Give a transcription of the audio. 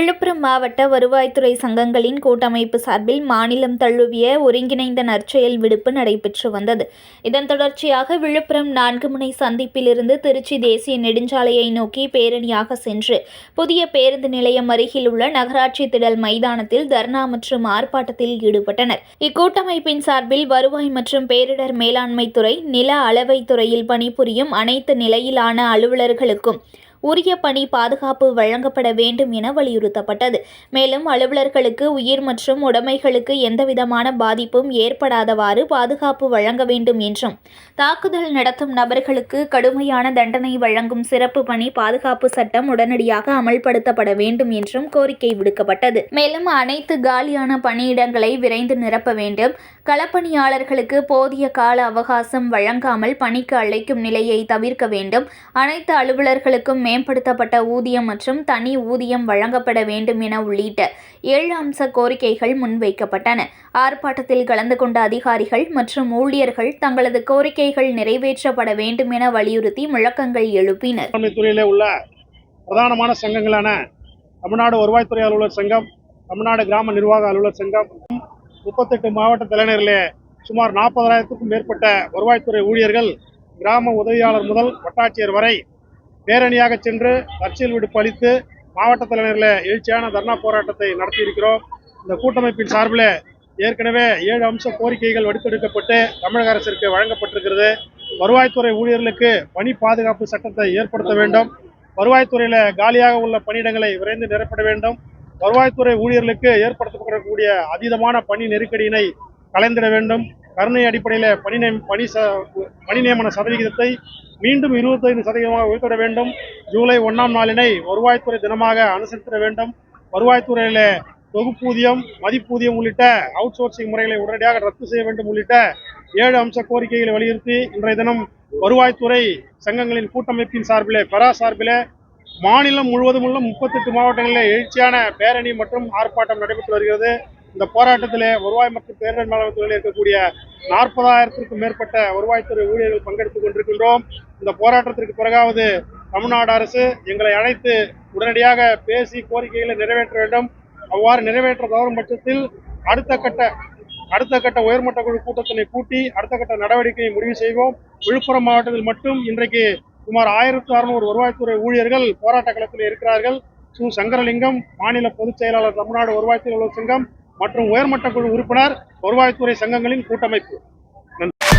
விழுப்புரம் மாவட்ட வருவாய்த்துறை சங்கங்களின் கூட்டமைப்பு சார்பில் மாநிலம் தழுவிய ஒருங்கிணைந்த நற்செயல் விடுப்பு நடைபெற்று வந்தது. இதன் தொடர்ச்சியாக விழுப்புரம் நான்கு முனை சந்திப்பிலிருந்து திருச்சி தேசிய நெடுஞ்சாலையை நோக்கி பேரணியாக சென்று புதிய பேருந்து நிலையம் அருகில் உள்ள நகராட்சி திடல் மைதானத்தில் தர்ணா மற்றும் ஆர்ப்பாட்டத்தில் ஈடுபட்டனர். இக்கூட்டமைப்பின் சார்பில் வருவாய் மற்றும் பேரிடர் மேலாண்மை துறை நில அளவை துறையில் பணிபுரியும் அனைத்து நிலையிலான அலுவலர்களுக்கும் உரிய பணி பாதுகாப்பு வழங்கப்பட வேண்டும் என வலியுறுத்தப்பட்டது. மேலும் அலுவலர்களுக்கு உயிர் மற்றும் உடைமைகளுக்கு எந்தவிதமான பாதிப்பும் ஏற்படாதவாறு பாதுகாப்பு வழங்க வேண்டும் என்றும் தாக்குதல் நடத்தும் நபர்களுக்கு கடுமையான தண்டனை வழங்கும் சிறப்பு பணி பாதுகாப்பு சட்டம் உடனடியாக அமல்படுத்தப்பட வேண்டும் என்றும் கோரிக்கை விடுக்கப்பட்டது. மேலும் அனைத்து காலியான பணியிடங்களை விரைந்து நிரப்ப வேண்டும். களப்பணியாளர்களுக்கு போதிய கால அவகாசம் வழங்காமல் பணிக்கு அழைக்கும் நிலையை தவிர்க்க வேண்டும். அனைத்து அலுவலர்களுக்கும் மேம்படுத்தப்பட்ட ஊதியம் மற்றும் தனி ஊதியம் வழங்கப்பட வேண்டும் என உள்ளிட்ட ஏழு அம்ச கோரிக்கைகள் முன்வைக்கப்பட்டன. ஆர்ப்பாட்டத்தில் கலந்து கொண்ட அதிகாரிகள் மற்றும் ஊழியர்கள் தங்களது கோரிக்கைகள் நிறைவேற்றப்பட வேண்டும் என வலியுறுத்தி முழக்கங்கள் எழுப்பினர். துறையிலே உள்ள பிரதானமான சங்கங்களான தமிழ்நாடு வருவாய்த்துறை அலுவலர் சங்கம் தமிழ்நாடு கிராம நிர்வாக அலுவலர் சங்கம் முப்பத்தெட்டு மாவட்ட தலைநகரிலே சுமார் நாற்பதாயிரத்துக்கும் மேற்பட்ட வருவாய்த்துறை ஊழியர்கள் கிராம உதவியாளர் முதல் வட்டாட்சியர் வரை பேரணியாக சென்று தற்செயல் விடுப்பு அளித்து மாவட்ட தலைநகரில் எழுச்சியான தர்ணா போராட்டத்தை நடத்தியிருக்கிறோம். இந்த கூட்டமைப்பின் சார்பில் ஏற்கனவே ஏழு அம்ச கோரிக்கைகள் வடித்தெடுக்கப்பட்டு தமிழக அரசிற்கு வழங்கப்பட்டிருக்கிறது. வருவாய்த்துறை ஊழியர்களுக்கு பணி பாதுகாப்பு சட்டத்தை ஏற்படுத்த வேண்டும். வருவாய்த்துறையில் காலியாக உள்ள பணியிடங்களை விரைந்து நிரப்பட வேண்டும். வருவாய்த்துறை ஊழியர்களுக்கு ஏற்படுத்தப்படக்கூடிய அதீதமான பணி நெருக்கடியினை கலைந்திட வேண்டும். கருணை அடிப்படையில் பணி நியம்- பணி ச பணி நியமன சதவிகிதத்தை மீண்டும் இருபத்தைந்து சதவீதமாக உயர்த்திட வேண்டும். ஜூலை ஒன்றாம் நாளினை வருவாய்த்துறை தினமாக அனுசரித்திட வேண்டும். வருவாய்த்துறையில் தொகுப்பூதியம் மதிப்பூதியம் உள்ளிட்ட அவுட் சோர்சிங் முறைகளை உடனடியாக ரத்து செய்ய வேண்டும் உள்ளிட்ட ஏழு அம்ச கோரிக்கைகளை வலியுறுத்தி இன்றைய தினம் வருவாய்த்துறை சங்கங்களின் கூட்டமைப்பின் சார்பிலே பெரா சார்பிலே மாநிலம் முழுவதும் உள்ள முப்பத்தெட்டு மாவட்டங்களில் எழுச்சியான பேரணி மற்றும் ஆர்ப்பாட்டம் நடைபெற்று வருகிறது. இந்த போராட்டத்தில் வருவாய் மற்றும் பேரிடர் மேலாண்மை துறையில் இருக்கக்கூடிய நாற்பதாயிரத்திற்கும் மேற்பட்ட வருவாய்த்துறை ஊழியர்கள் பங்கெடுத்துக் கொண்டிருக்கின்றோம். இந்த போராட்டத்திற்கு பிறகாவது தமிழ்நாடு அரசு எங்களை அழைத்து உடனடியாக பேசி கோரிக்கைகளை நிறைவேற்ற வேண்டும். அவ்வாறு நிறைவேற்ற தவறும் பட்சத்தில் அடுத்த கட்ட அடுத்த கட்ட உயர்மட்ட குழு கூட்டத்தினை கூட்டி அடுத்த கட்ட நடவடிக்கையை முடிவு செய்வோம். விழுப்புரம் மாவட்டத்தில் மட்டும் இன்றைக்கு சுமார் ஆயிரத்து அறுநூறு வருவாய்த்துறை ஊழியர்கள் போராட்ட களத்தில் இருக்கிறார்கள். சு. சங்கரலிங்கம் மாநில பொதுச் செயலாளர் தமிழ்நாடு வருவாய்த்துறை அலுவலர் சங்கம் மற்றும் உயர்மட்ட குழு உறுப்பினர் வருவாய்த்துறை சங்கங்களின் கூட்டமைப்பு. நன்றி.